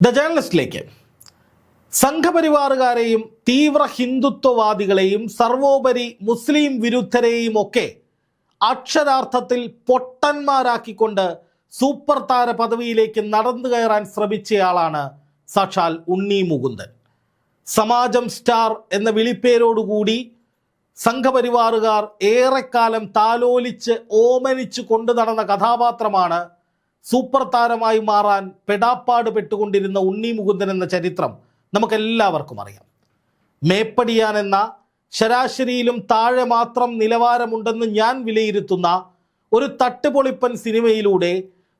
The ജേർണലിസ്റ്റിലേക്ക് സംഘപരിവാറുകാരെയും തീവ്ര ഹിന്ദുത്വവാദികളെയും സർവോപരി മുസ്ലിം വിരുദ്ധരെയും ഒക്കെ അക്ഷരാർത്ഥത്തിൽ പൊട്ടന്മാരാക്കിക്കൊണ്ട് സൂപ്പർ താര പദവിയിലേക്ക് നടന്നു കയറാൻ ശ്രമിച്ചയാളാണ് സാക്ഷാൽ ഉണ്ണി മുകുന്ദൻ. സമാജം സ്റ്റാർ എന്ന വിളിപ്പേരോടുകൂടി സംഘപരിവാറുകാർ ഏറെക്കാലം താലോലിച്ച് ഓമനിച്ച് കൊണ്ടു നടന്ന കഥാപാത്രമാണ് സൂപ്പർ താരമായി മാറാൻ പെടാപ്പാട് പെട്ടുകൊണ്ടിരുന്ന ഉണ്ണി മുകുന്ദൻ എന്ന ചരിത്രം നമുക്കെല്ലാവർക്കും അറിയാം. മേപ്പടിയാൻ എന്ന ശരാശരിയിലും താഴെ മാത്രം നിലവാരമുണ്ടെന്ന് ഞാൻ വിലയിരുത്തുന്ന ഒരു തട്ടുപൊളിപ്പൻ സിനിമയിലൂടെ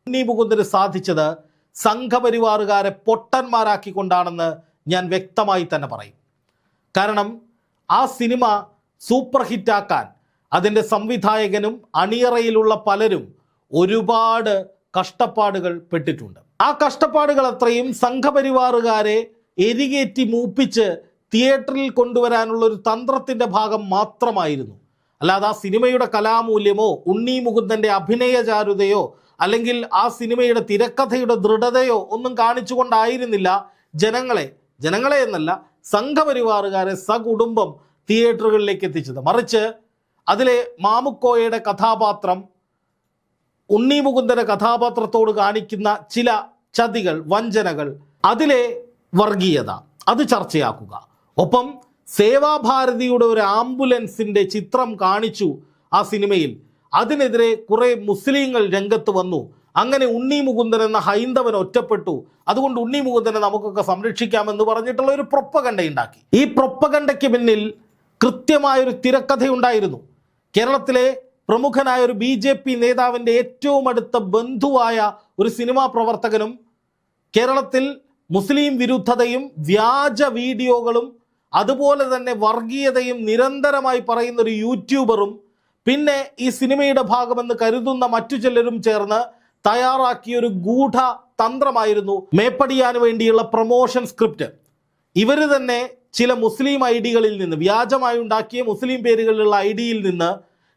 ഉണ്ണി മുകുന്ദന് സാധിച്ചത് സംഘപരിവാറുകാരെ പൊട്ടന്മാരാക്കിക്കൊണ്ടാണെന്ന് ഞാൻ വ്യക്തമായി തന്നെ പറയും. കാരണം ആ സിനിമ സൂപ്പർ ഹിറ്റാക്കാൻ അതിന്റെ സംവിധായകനും അണിയറയിലുള്ള പലരും ഒരുപാട് കഷ്ടപ്പാടുകൾ പെട്ടിട്ടുണ്ട്. ആ കഷ്ടപ്പാടുകൾ അത്രയും സംഘപരിവാറുകാരെ എരികേറ്റി മൂപ്പിച്ച് തിയേറ്ററിൽ കൊണ്ടുവരാനുള്ള ഒരു തന്ത്രത്തിന്റെ ഭാഗം മാത്രമായിരുന്നു. അല്ലാതെ ആ സിനിമയുടെ കലാമൂല്യമോ ഉണ്ണി മുകുന്ദന്റെ അഭിനയചാരുതയോ അല്ലെങ്കിൽ ആ സിനിമയുടെ തിരക്കഥയുടെ ദൃഢതയോ ഒന്നും കാണിച്ചുകൊണ്ടായിരുന്നില്ല ജനങ്ങളെ ജനങ്ങളെ എന്നല്ല സംഘപരിവാറുകാരെ സകുടുംബം തിയേറ്ററുകളിലേക്ക് എത്തിച്ചത്. മറിച്ച് അതിലെ മാമുക്കോയയുടെ കഥാപാത്രം ഉണ്ണി മുകുന്ദന്റെ കഥാപാത്രത്തോട് കാണിക്കുന്ന ചില ചതികൾ വഞ്ചനകൾ അതിലെ വർഗീയത. അത് ചർച്ചയാക്കുക. ഒപ്പം സേവാഭാരതിയുടെ ഒരു ആംബുലൻസിന്റെ ചിത്രം കാണിച്ചു ആ സിനിമയിൽ. അതിനെതിരെ കുറേ മുസ്ലിങ്ങൾ രംഗത്ത് വന്നു. അങ്ങനെ ഉണ്ണി മുകുന്ദൻ എന്ന ഹൈന്ദവൻ ഒറ്റപ്പെട്ടു. അതുകൊണ്ട് ഉണ്ണി മുകുന്ദനെ നമുക്കൊക്കെ സംരക്ഷിക്കാമെന്ന് പറഞ്ഞിട്ടുള്ള ഒരു പ്രൊപ്പകണ്ട ഉണ്ടാക്കി. ഈ പ്രൊപ്പകണ്ടയ്ക്ക് പിന്നിൽ കൃത്യമായൊരു തിരക്കഥയുണ്ടായിരുന്നു. കേരളത്തിലെ പ്രമുഖനായ ഒരു ബി ജെ പി നേതാവിന്റെ ഏറ്റവും അടുത്ത ബന്ധുവായ ഒരു സിനിമാ പ്രവർത്തകനും കേരളത്തിൽ മുസ്ലിം വിരുദ്ധതയും വ്യാജ വീഡിയോകളും അതുപോലെ തന്നെ വർഗീയതയും നിരന്തരമായി പറയുന്ന ഒരു യൂട്യൂബറും പിന്നെ ഈ സിനിമയുടെ ഭാഗമെന്ന് കരുതുന്ന മറ്റു ചിലരും ചേർന്ന് തയ്യാറാക്കിയ ഒരു ഗൂഢ തന്ത്രമായിരുന്നു മേപ്പടിയാന് വേണ്ടിയുള്ള പ്രൊമോഷൻ സ്ക്രിപ്റ്റ്. ഇവർ തന്നെ ചില മുസ്ലിം ഐ നിന്ന് വ്യാജമായി ഉണ്ടാക്കിയ മുസ്ലിം പേരുകളിലുള്ള ഐ നിന്ന്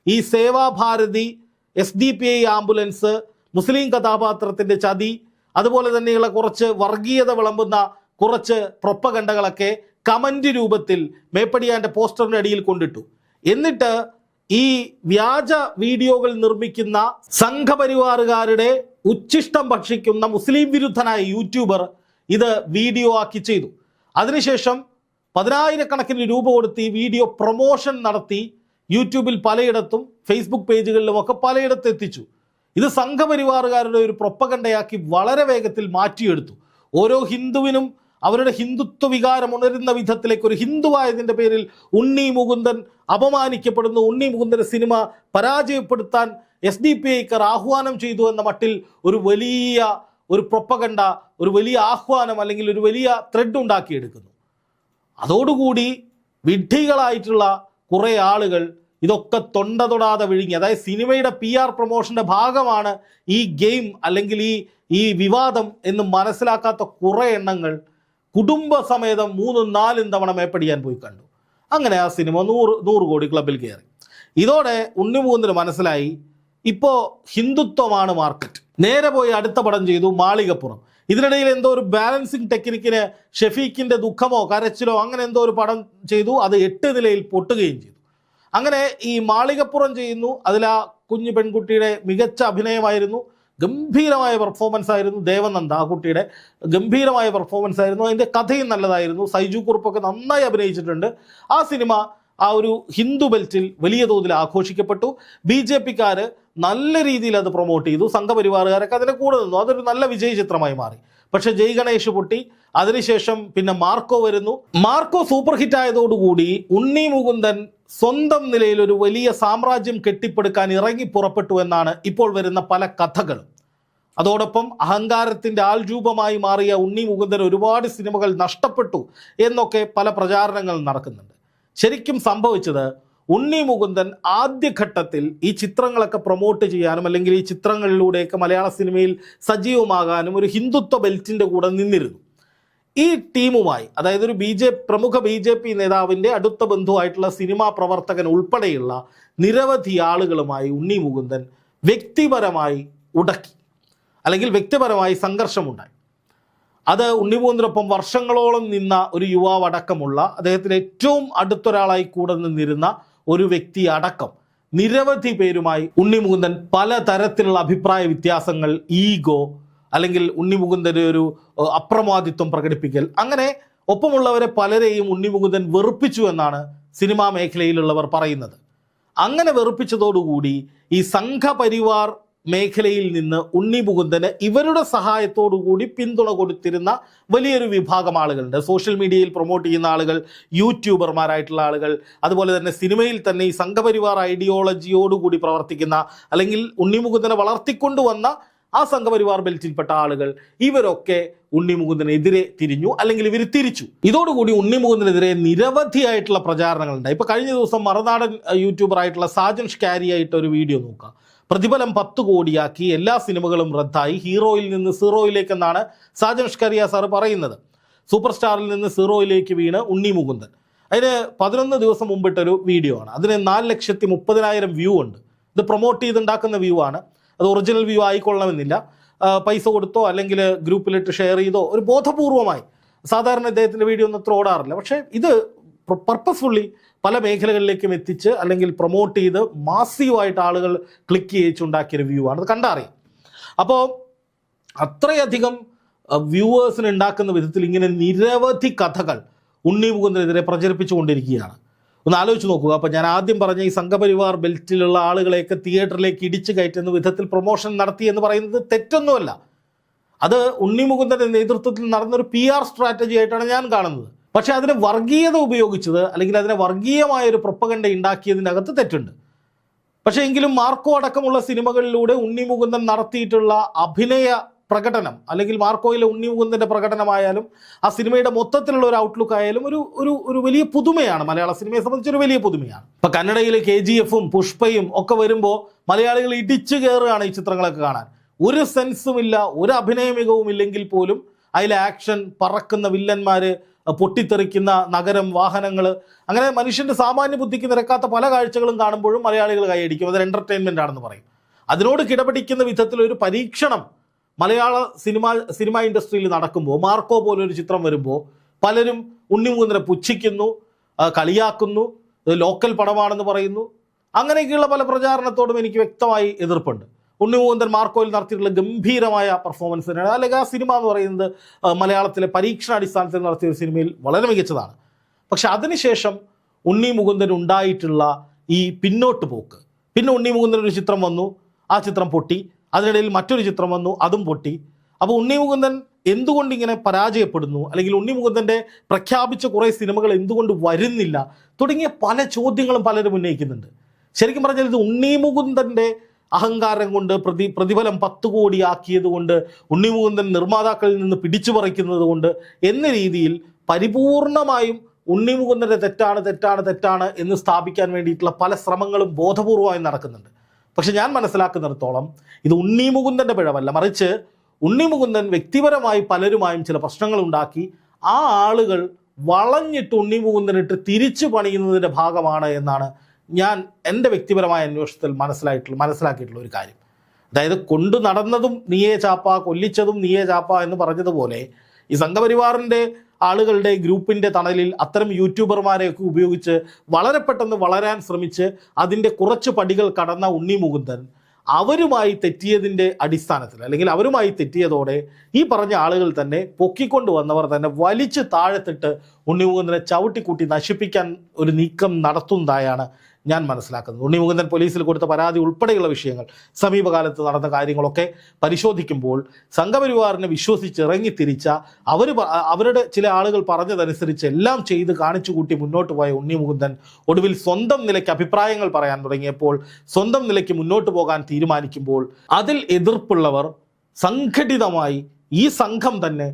ഈ Sevabharati S D P I ambulance മുസ്ലിം കഥാപാത്രത്തിന്റെ ചതി അതുപോലെ തന്നെയുള്ള കുറച്ച് വർഗീയത വിളമ്പുന്ന കുറച്ച് പ്രൊപ്പകണ്ടകളൊക്കെ കമന്റ് രൂപത്തിൽ മേപ്പടിയാന്റെ പോസ്റ്ററിന്റെ അടിയിൽ കൊണ്ടിട്ടു. എന്നിട്ട് ഈ വ്യാജ വീഡിയോകൾ നിർമ്മിക്കുന്ന സംഘപരിവാറുകാരുടെ ഉച്ഛിഷ്ടം ഭക്ഷിക്കുന്ന മുസ്ലിം വിരുദ്ധനായ യൂട്യൂബർ ഇത് വീഡിയോ ആക്കി ചെയ്തു. അതിനുശേഷം പതിനായിരക്കണക്കിന് രൂപ കൊടുത്ത് ഈ വീഡിയോ പ്രൊമോഷൻ നടത്തി യൂട്യൂബിൽ പലയിടത്തും ഫേസ്ബുക്ക് പേജുകളിലും ഒക്കെ പലയിടത്തും എത്തിച്ചു. ഇത് സംഘപരിവാറുകാരുടെ ഒരു പ്രൊപ്പകണ്ടയാക്കി വളരെ വേഗത്തിൽ മാറ്റിയെടുത്തു. ഓരോ ഹിന്ദുവിനും അവരുടെ ഹിന്ദുത്വ വികാരം ഉണരുന്ന വിധത്തിലേക്ക് ഒരു ഹിന്ദുവായതിന്റെ പേരിൽ ഉണ്ണി മുകുന്ദൻ അപമാനിക്കപ്പെടുന്നു. ഉണ്ണി മുകുന്ദന്റെ സിനിമ പരാജയപ്പെടുത്താൻ എസ് ഡി പി ഐക്കാർ ആഹ്വാനം ചെയ്തു എന്ന മട്ടിൽ ഒരു വലിയ ഒരു പ്രൊപ്പകണ്ട ഒരു വലിയ ആഹ്വാനം അല്ലെങ്കിൽ ഒരു വലിയ ത്രെഡ് ഉണ്ടാക്കിയെടുക്കുന്നു. അതോടുകൂടി വിഡ്ഢികളായിട്ടുള്ള കുറേ ആളുകൾ ഇതൊക്കെ തൊണ്ട തൊടാതെ വിഴുങ്ങി. അതായത് സിനിമയുടെ പി ആർ പ്രൊമോഷന്റെ ഭാഗമാണ് ഈ ഗെയിം അല്ലെങ്കിൽ ഈ ഈ വിവാദം എന്ന് മനസ്സിലാക്കാത്ത കുറേ എണ്ണങ്ങൾ കുടുംബസമേതം മൂന്നും നാലും തവണ മേപ്പടിയാൻ പോയി കണ്ടു. അങ്ങനെ ആ സിനിമ നൂറ് നൂറ് കോടി ക്ലബിൽ കയറി. ഇതോടെ ഉണ്ണിമൂന്നിന് മനസ്സിലായി ഇപ്പോൾ ഹിന്ദുത്വമാണ് മാർക്കറ്റ്. നേരെ പോയി അടുത്ത പടം ചെയ്തു മാളികപ്പുറം. ഇതിനിടയിൽ എന്തോ ഒരു ബാലൻസിങ് ടെക്നിക്കിന് ഷെഫീഖിന്റെ ദുഃഖമോ കരച്ചിലോ അങ്ങനെ എന്തോ ഒരു പടം ചെയ്തു അത് എട്ട് നിലയിൽ പൊട്ടുകയും ചെയ്തു. അങ്ങനെ ഈ മാളികപ്പുറം ചെയ്യുന്നു. അതിൽ ആ കുഞ്ഞു പെൺകുട്ടിയുടെ മികച്ച അഭിനയമായിരുന്നു. ഗംഭീരമായ പെർഫോമൻസ് ആയിരുന്നു ദേവനന്ദ ആ കുട്ടിയുടെ. ഗംഭീരമായ പെർഫോമൻസ് ആയിരുന്നു. അതിന്റെ കഥയും നല്ലതായിരുന്നു. സൈജു കുറുപ്പൊക്കെ നന്നായി അഭിനയിച്ചിട്ടുണ്ട്. ആ സിനിമ ആ ഒരു ഹിന്ദു ബെൽറ്റിൽ വലിയ തോതിൽ ആഘോഷിക്കപ്പെട്ടു. ബി ജെ പിക്കാർ നല്ല രീതിയിൽ അത് പ്രൊമോട്ട് ചെയ്തു. സംഘപരിവാറുകാരൊക്കെ അതിനെ കൂടെ നിന്നു. അതൊരു നല്ല വിജയ ചിത്രമായി മാറി. പക്ഷേ ജയ് ഗണേഷ് പൊട്ടി. അതിനുശേഷം പിന്നെ മാർക്കോ വരുന്നു. മാർക്കോ സൂപ്പർ ഹിറ്റ് ആയതോടുകൂടി ഉണ്ണി മുകുന്ദൻ സ്വന്തം നിലയിൽ ഒരു വലിയ സാമ്രാജ്യം കെട്ടിപ്പടുക്കാൻ ഇറങ്ങി പുറപ്പെട്ടു എന്നാണ് ഇപ്പോൾ വരുന്ന പല കഥകളും. അതോടൊപ്പം അഹങ്കാരത്തിന്റെ ആൾരൂപമായി മാറിയ ഉണ്ണി മുകുന്ദൻ ഒരുപാട് സിനിമകൾ നഷ്ടപ്പെട്ടു എന്നൊക്കെ പല പ്രചാരണങ്ങൾ നടക്കുന്നുണ്ട്. ശരിക്കും സംഭവിച്ചത് ഉണ്ണി മുകുന്ദൻ ആദ്യഘട്ടത്തിൽ ഈ ചിത്രങ്ങളൊക്കെ പ്രൊമോട്ട് ചെയ്യാനും അല്ലെങ്കിൽ ഈ ചിത്രങ്ങളിലൂടെയൊക്കെ മലയാള സിനിമയിൽ സജീവമാകാനും ഒരു ഹിന്ദുത്വ ബെൽറ്റിന്റെ കൂടെ നിന്നിരുന്നു. ഈ ടീമുമായി അതായത് ഒരു ബി ജെ പ്രമുഖ ബി ജെ പി നേതാവിന്റെ അടുത്ത ബന്ധുവായിട്ടുള്ള സിനിമാ പ്രവർത്തകൻ ഉൾപ്പെടെയുള്ള നിരവധി ആളുകളുമായി ഉണ്ണി മുകുന്ദൻ വ്യക്തിപരമായി ഉടക്കി അല്ലെങ്കിൽ വ്യക്തിപരമായി സംഘർഷമുണ്ടായി. അത് ഉണ്ണിമുകുന്ദനൊപ്പം വർഷങ്ങളോളം നിന്ന ഒരു യുവാവ് അടക്കമുള്ള അദ്ദേഹത്തിന് ഏറ്റവും അടുത്തൊരാളായി കൂടെ നിന്നിരുന്ന ഒരു വ്യക്തി അടക്കം നിരവധി പേരുമായി ഉണ്ണിമുകുന്ദൻ പല തരത്തിലുള്ള അഭിപ്രായ വ്യത്യാസങ്ങൾ ഈഗോ അല്ലെങ്കിൽ ഉണ്ണിമുകുന്ദന്റെ ഒരു അപ്രമാദിത്വം പ്രകടിപ്പിക്കൽ. അങ്ങനെ ഒപ്പമുള്ളവരെ പലരെയും ഉണ്ണിമുകുന്ദൻ വെറുപ്പിച്ചു എന്നാണ് സിനിമാ മേഖലയിലുള്ളവർ പറയുന്നത്. അങ്ങനെ വെറുപ്പിച്ചതോടുകൂടി ഈ സംഘപരിവാർ മേഖലയിൽ നിന്ന് ഉണ്ണി മുകുന്ദന് ഇവരുടെ കൂടി പിന്തുണ കൊടുത്തിരുന്ന വലിയൊരു വിഭാഗം ആളുകളുണ്ട്. സോഷ്യൽ മീഡിയയിൽ പ്രൊമോട്ട് ചെയ്യുന്ന ആളുകൾ യൂട്യൂബർമാരായിട്ടുള്ള ആളുകൾ അതുപോലെ തന്നെ സിനിമയിൽ തന്നെ ഈ സംഘപരിവാർ ഐഡിയോളജിയോടുകൂടി പ്രവർത്തിക്കുന്ന അല്ലെങ്കിൽ ഉണ്ണിമുകുന്ദനെ വളർത്തിക്കൊണ്ടുവന്ന ആ സംഘപരിവാർ ബെൽറ്റിൽപ്പെട്ട ആളുകൾ ഇവരൊക്കെ ഉണ്ണിമുകുന്ദനെതിരെ തിരിഞ്ഞു അല്ലെങ്കിൽ ഇവർ തിരിച്ചു. ഇതോടുകൂടി ഉണ്ണിമുകുന്ദനെതിരെ നിരവധിയായിട്ടുള്ള പ്രചാരണങ്ങളുണ്ടായി ഇപ്പൊ കഴിഞ്ഞ ദിവസം മറുനാടൻ യൂട്യൂബറായിട്ടുള്ള സാജൻ ഷ്കാരി ആയിട്ട് ഒരു വീഡിയോ നോക്കുക. പ്രതിഫലം പത്ത് കോടിയാക്കി എല്ലാ സിനിമകളും റദ്ദായി ഹീറോയിൽ നിന്ന് സീറോയിലേക്ക് എന്നാണ് സാജൻ ഷ്കാരിയ സാർ പറയുന്നത്. സൂപ്പർ സ്റ്റാറിൽ നിന്ന് സീറോയിലേക്ക് വീണ് ഉണ്ണി മുകുന്ദൻ അതിന് പതിനൊന്ന് ദിവസം മുമ്പിട്ടൊരു വീഡിയോ ആണ്. അതിന് നാല് ലക്ഷത്തി മുപ്പതിനായിരം വ്യൂ ഉണ്ട്. ഇത് പ്രൊമോട്ട് ചെയ്തുണ്ടാക്കുന്ന വ്യൂ ആണ്. അത് ഒറിജിനൽ വ്യൂ ആയിക്കൊള്ളണമെന്നില്ല. പൈസ കൊടുത്തോ അല്ലെങ്കിൽ ഗ്രൂപ്പിലിട്ട് ഷെയർ ചെയ്തോ ഒരു ബോധപൂർവമായി. സാധാരണ ഇദ്ദേഹത്തിന്റെ വീഡിയോ ഒന്നും അത്ര ഓടാറില്ല. പക്ഷേ ഇത് പർപ്പസ്ഫുള്ളി പല മേഖലകളിലേക്കും എത്തിച്ച് അല്ലെങ്കിൽ പ്രൊമോട്ട് ചെയ്ത് മാസീവായിട്ട് ആളുകൾ ക്ലിക്ക് ചെയ്യിച്ചുണ്ടാക്കിയൊരു വ്യൂ ആണ്. അത് കണ്ടറിയാം. അപ്പോൾ അത്രയധികം വ്യൂവേഴ്സിന് ഉണ്ടാക്കുന്ന വിധത്തിൽ ഇങ്ങനെ നിരവധി കഥകൾ ഉണ്ണി മുകുന്ദനെതിരെ പ്രചരിപ്പിച്ചുകൊണ്ടിരിക്കുകയാണ്. ഒന്ന് ആലോചിച്ച് നോക്കുക അപ്പോൾ ഞാൻ ആദ്യം പറഞ്ഞ ഈ സംഘപരിവാർ ബെൽറ്റിലുള്ള ആളുകളെയൊക്കെ തിയേറ്ററിലേക്ക് ഇടിച്ചു കയറ്റുന്ന വിധത്തിൽ പ്രൊമോഷൻ നടത്തി എന്ന് പറയുന്നത് തെറ്റൊന്നുമല്ല. അത് ഉണ്ണിമുകുന്ദന്റെ നേതൃത്വത്തിൽ നടന്നൊരു പി ആർ സ്ട്രാറ്റജി ആയിട്ടാണ് ഞാൻ കാണുന്നത്. പക്ഷേ അതിനെ വർഗീയത ഉപയോഗിച്ചത് അല്ലെങ്കിൽ അതിനെ വർഗീയമായ ഒരു പ്രൊപ്പകണ്ട ഉണ്ടാക്കിയതിന്റെ അകത്ത് തെറ്റുണ്ട്. പക്ഷേ എങ്കിലും മാർക്കോ അടക്കമുള്ള സിനിമകളിലൂടെ ഉണ്ണിമുകുന്ദൻ നടത്തിയിട്ടുള്ള അഭിനയ പ്രകടനം അല്ലെങ്കിൽ മാർക്കോയിലെ ഉണ്ണിമുകുന്ദന്റെ പ്രകടനമായാലും ആ സിനിമയുടെ മൊത്തത്തിലുള്ള ഒരു ഔട്ട്ലുക്ക് ആയാലും ഒരു ഒരു ഒരു വലിയ പുതുമയാണ്. മലയാള സിനിമയെ സംബന്ധിച്ച് ഒരു വലിയ പുതുമയാണ്. ഇപ്പം കന്നഡയിലെ കെ ജി എഫും പുഷ്പയും ഒക്കെ വരുമ്പോൾ മലയാളികൾ ഇടിച്ചു കയറുകയാണ് ഈ ചിത്രങ്ങളൊക്കെ കാണാൻ. ഒരു സെൻസുമില്ല ഒരു അഭിനയ മികവും ഇല്ലെങ്കിൽ പോലും അതിലെ ആക്ഷൻ പറക്കുന്ന വില്ലന്മാർ പൊട്ടിത്തെറിക്കുന്ന നഗരം വാഹനങ്ങൾ അങ്ങനെ മനുഷ്യന്റെ സാമാന്യ ബുദ്ധിക്ക് നിരക്കാത്ത പല കാഴ്ചകളും കാണുമ്പോഴും മലയാളികൾ കൈയടിക്കും. അതൊരു എന്റർടൈൻമെന്റ് ആണെന്ന് പറയും. അതിനോട് കിടപിടിക്കുന്ന വിധത്തിലൊരു പരീക്ഷണം മലയാള സിനിമ സിനിമ ഇൻഡസ്ട്രിയിൽ നടക്കുമ്പോൾ മാർക്കോ പോലൊരു ചിത്രം വരുമ്പോൾ പലരും ഉണ്ണിമൂന്നിനെ പുച്ഛിക്കുന്നു കളിയാക്കുന്നു ലോക്കൽ പടമാണെന്ന് പറയുന്നു. അങ്ങനെയൊക്കെയുള്ള പല പ്രചാരണത്തോടും എനിക്ക് വ്യക്തമായി എതിർപ്പുണ്ട്. ഉണ്ണിമൂന്തൻ മാർക്കോയിൽ നടത്തിയിട്ടുള്ള ഗംഭീരമായ പെർഫോമൻസ് തന്നെയാണ്. അല്ലെങ്കിൽ ആ സിനിമ എന്ന് പറയുന്നത് മലയാളത്തിലെ പരീക്ഷണാടിസ്ഥാനത്തിൽ നടത്തിയ ഒരു സിനിമയിൽ വളരെ മികച്ചതാണ്. പക്ഷെ അതിനുശേഷം ഉണ്ണി മുകുന്ദൻ ഉണ്ടായിട്ടുള്ള ഈ പിന്നോട്ട് പോക്ക് പിന്നെ ഉണ്ണി മുകുന്ദൻ ഒരു ചിത്രം വന്നു ആ ചിത്രം പൊട്ടി. അതിനിടയിൽ മറ്റൊരു ചിത്രം വന്നു അതും പൊട്ടി. അപ്പോൾ ഉണ്ണി മുകുന്ദൻ എന്തുകൊണ്ട് ഇങ്ങനെ പരാജയപ്പെടുന്നു? അല്ലെങ്കിൽ ഉണ്ണി മുകുന്ദന്റെ പ്രഖ്യാപിച്ച കുറേ സിനിമകൾ എന്തുകൊണ്ട് വരുന്നില്ല? തുടങ്ങിയ പല ചോദ്യങ്ങളും പലരും ഉന്നയിക്കുന്നുണ്ട്. ശരിക്കും പറഞ്ഞാൽ ഇത് ഉണ്ണി മുകുന്ദന്റെ അഹങ്കാരം കൊണ്ട് പ്രതി പ്രതിഫലം പത്ത് കോടിയാക്കിയത് കൊണ്ട് ഉണ്ണി മുകുന്ദൻ നിർമ്മാതാക്കളിൽ നിന്ന് പിടിച്ചു പറിക്കുന്നത് കൊണ്ട് എന്ന രീതിയിൽ പരിപൂർണമായും ഉണ്ണി മുകുന്ദന്റെ തെറ്റാണ് തെറ്റാണ് തെറ്റാണ് എന്ന് സ്ഥാപിക്കാൻ വേണ്ടിയിട്ടുള്ള പല ശ്രമങ്ങളും ബോധപൂർവമായി നടക്കുന്നുണ്ട്. പക്ഷെ ഞാൻ മനസ്സിലാക്കുന്നിടത്തോളം ഇത് ഉണ്ണി മുകുന്ദന്റെ പിഴവല്ല. മറിച്ച് ഉണ്ണി മുകുന്ദൻ വ്യക്തിപരമായി പലരുമായും ചില പ്രശ്നങ്ങൾ ഉണ്ടാക്കി ആ ആളുകൾ വളഞ്ഞിട്ട് ഉണ്ണി മുകുന്ദനിട്ട് തിരിച്ചു പണിയുന്നതിന്റെ ഭാഗമാണ് എന്നാണ് ഞാൻ എന്റെ വ്യക്തിപരമായ അന്വേഷണത്തിൽ മനസ്സിലായിട്ടുള്ള മനസ്സിലാക്കിയിട്ടുള്ള ഒരു കാര്യം. അതായത് കൊണ്ടു നടന്നതും നീയേ ചാപ്പ കൊല്ലിച്ചതും നീയേ ചാപ്പ എന്ന് പറഞ്ഞതുപോലെ ഈ സംഘപരിവാറിന്റെ ആളുകളുടെ ഗ്രൂപ്പിന്റെ തണലിൽ അത്തരം യൂട്യൂബർമാരെയൊക്കെ ഉപയോഗിച്ച് വളരെ പെട്ടെന്ന് വളരാൻ ശ്രമിച്ച് അതിന്റെ കുറച്ച് പടികൾ കടന്ന ഉണ്ണി മുകുന്ദൻ അവരുമായി തെറ്റിയതിന്റെ അടിസ്ഥാനത്തിൽ അല്ലെങ്കിൽ അവരുമായി തെറ്റിയതോടെ ഈ പറഞ്ഞ ആളുകൾ തന്നെ പൊക്കിക്കൊണ്ട് വന്നവർ തന്നെ വലിച്ച് താഴത്തിട്ട് ഉണ്ണിമുകുന്ദനെ ചവിട്ടിക്കൂട്ടി നശിപ്പിക്കാൻ ഒരു നീക്കം നടത്തുന്നതായാണ് ഞാൻ മനസ്സിലാക്കുന്നത്. ഉണ്ണിമുകുന്ദൻ പോലീസിൽ കൊടുത്ത പരാതി ഉൾപ്പെടെയുള്ള വിഷയങ്ങൾ സമീപകാലത്ത് നടന്ന കാര്യങ്ങളൊക്കെ പരിശോധിക്കുമ്പോൾ സംഘപരിവാറിനെ വിശ്വസിച്ച് ഇറങ്ങിത്തിരിച്ച അവർ അവരുടെ ചില ആളുകൾ പറഞ്ഞതനുസരിച്ച് എല്ലാം ചെയ്ത് കാണിച്ചു കൂട്ടി മുന്നോട്ട് പോയ ഉണ്ണിമുകുന്ദൻ ഒടുവിൽ സ്വന്തം നിലയ്ക്ക് അഭിപ്രായങ്ങൾ പറയാൻ തുടങ്ങിയപ്പോൾ സ്വന്തം നിലയ്ക്ക് മുന്നോട്ട് പോകാൻ തീരുമാനിക്കുമ്പോൾ അതിൽ എതിർപ്പുള്ളവർ സംഘടിതമായി ഈ സംഘം തന്നെ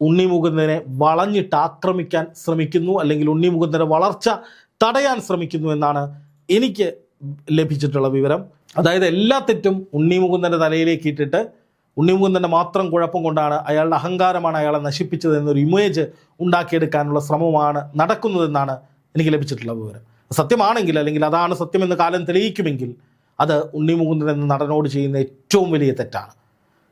ഉണ്ണിമുകുന്ദനെ വളഞ്ഞിട്ട് ആക്രമിക്കാൻ ശ്രമിക്കുന്നു. അല്ലെങ്കിൽ ഉണ്ണിമുകുന്ദന്റെ വളർച്ച തടയാൻ ശ്രമിക്കുന്നു എന്നാണ് എനിക്ക് ലഭിച്ചിട്ടുള്ള വിവരം. അതായത് എല്ലാ തെറ്റും ഉണ്ണിമുകുന്ദന്റെ തലയിലേക്ക് ഇട്ടിട്ട് ഉണ്ണിമുകുന്ദന്റെ മാത്രം കുഴപ്പം കൊണ്ടാണ് അയാളുടെ അഹങ്കാരമാണ് അയാളെ നശിപ്പിച്ചത് എന്നൊരു ഇമേജ് ഉണ്ടാക്കിയെടുക്കാനുള്ള ശ്രമമാണ് നടക്കുന്നതെന്നാണ് എനിക്ക് ലഭിച്ചിട്ടുള്ള വിവരം. സത്യമാണെങ്കിൽ അല്ലെങ്കിൽ അതാണ് സത്യമെന്ന് കാലം തെളിയിക്കുമെങ്കിൽ അത് ഉണ്ണിമുകുന്ദൻ എന്ന നടനോട് ചെയ്യുന്ന ഏറ്റവും വലിയ തെറ്റാണ്.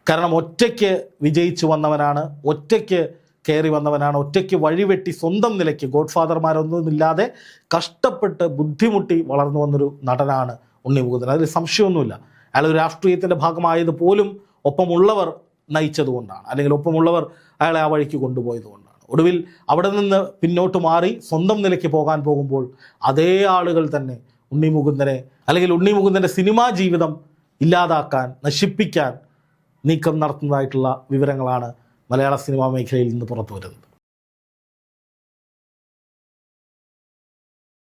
കാരണം ഒറ്റയ്ക്ക് വിജയിച്ചു വന്നവനാണ് ഒറ്റയ്ക്ക് കയറി വന്നവനാണ്. ഒറ്റയ്ക്ക് വഴിവെട്ടി സ്വന്തം നിലയ്ക്ക് ഗോഡ് ഫാദർമാരൊന്നുമില്ലാതെ കഷ്ടപ്പെട്ട് ബുദ്ധിമുട്ടി വളർന്നു വന്നൊരു നടനാണ് ഉണ്ണി മുകുന്ദൻ. അതിൽ സംശയമൊന്നുമില്ല. അയാൾ ഒരു രാഷ്ട്രീയത്തിന്റെ ഭാഗമായത് പോലും ഒപ്പമുള്ളവർ നയിച്ചതുകൊണ്ടാണ് അല്ലെങ്കിൽ ഒപ്പമുള്ളവർ അയാളെ ആ വഴിക്ക് കൊണ്ടുപോയതുകൊണ്ടാണ് ഒടുവിൽ അവിടെ നിന്ന് പിന്നോട്ട് മാറി സ്വന്തം നിലയ്ക്ക് പോകാൻ പോകുമ്പോൾ അതേ ആളുകൾ തന്നെ ഉണ്ണി മുകുന്ദനെ അല്ലെങ്കിൽ ഉണ്ണി മുകുന്ദന്റെ സിനിമാ ജീവിതം ഇല്ലാതാക്കാൻ നശിപ്പിക്കാൻ നീക്കം നടത്തുന്നതായിട്ടുള്ള വിവരങ്ങളാണ് മലയാള സിനിമാ മേഖലയിൽ നിന്ന് പുറത്തു വരുന്നത്